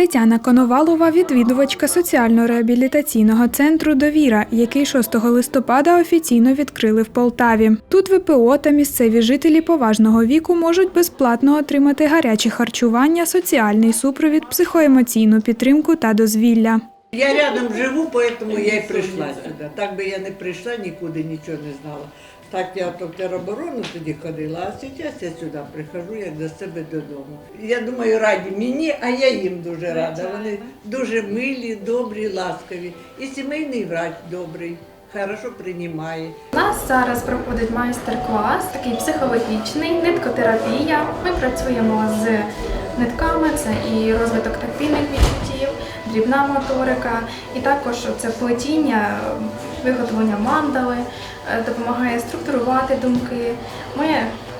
Тетяна Коновалова, відвідувачка соціально-реабілітаційного центру Довіра, який 6 листопада офіційно відкрили в Полтаві. Тут ВПО та місцеві жителі поважного віку можуть безплатно отримати гаряче харчування, соціальний супровід, психоемоційну підтримку та дозвілля. Я рядом живу, поэтому я и прийшла сюди. Так би я не прийшла, нікуди нічого не знала. Так я то в тероборону тоді ходила, а зараз я сюди приходжу як до себе додому. Я думаю, раді мені, а я їм дуже рада. Вони дуже милі, добрі, ласкаві. І сімейний врач добрий, хорошо приймає. У нас зараз проходить майстер-клас, такий психологічний, ниткотерапія. Ми працюємо з нитками, це і розвиток тактильних відчуттів, дрібна моторика, і також це плетіння, виготовлення мандали, е, допомагає структурувати думки. Ми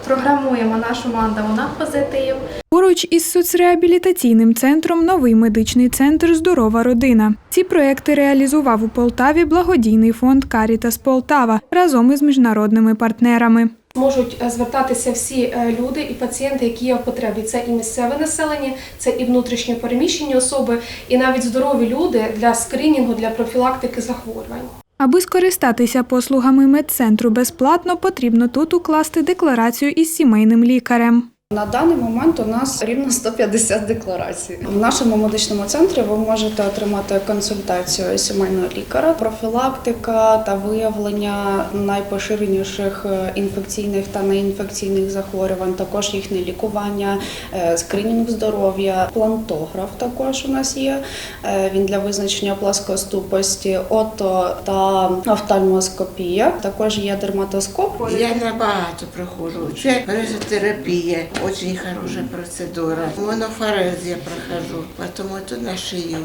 програмуємо нашу мандалу на позитив. Поруч із соцреабілітаційним центром новий медичний центр Здорова родина. Ці проекти реалізував у Полтаві благодійний фонд Карітас Полтава разом із міжнародними партнерами. Можуть е, звертатися всі е, люди і пацієнти, які є в потребі. Це і місцеве населення, це і внутрішньо переміщені особи, і навіть здорові люди для скринінгу, для профілактики захворювань. Аби скористатися послугами медцентру безплатно, потрібно тут укласти декларацію із сімейним лікарем. На даний момент у нас рівно 150 декларацій. В нашому медичному центрі ви можете отримати консультацію сімейного лікаря, профілактика та виявлення найпоширеніших е, інфекційних та неінфекційних захворювань, також їхнє лікування, е, скринінг здоров'я, плантограф також у нас є. Е, Він для визначення пласкоступості, ото та офтальмоскопія. Також є дерматоскоп. Я набагато проходжу. Це резотерапія, дуже хороша процедура. Монофорез я прохожу, потім ото на шию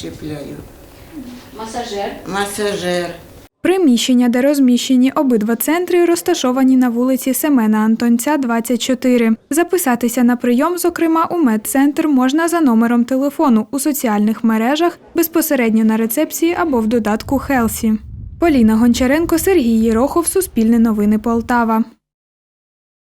чіпляю. Масажер. Масажер. Приміщення, де розміщені обидва центри, розташовані на вулиці Семена Антонця, 24. Записатися на прийом, зокрема, у медцентр можна за номером телефону у соціальних мережах, безпосередньо на рецепції або в додатку Хелсі. Поліна Гончаренко, Сергій Єрохов, Суспільне новини Полтава.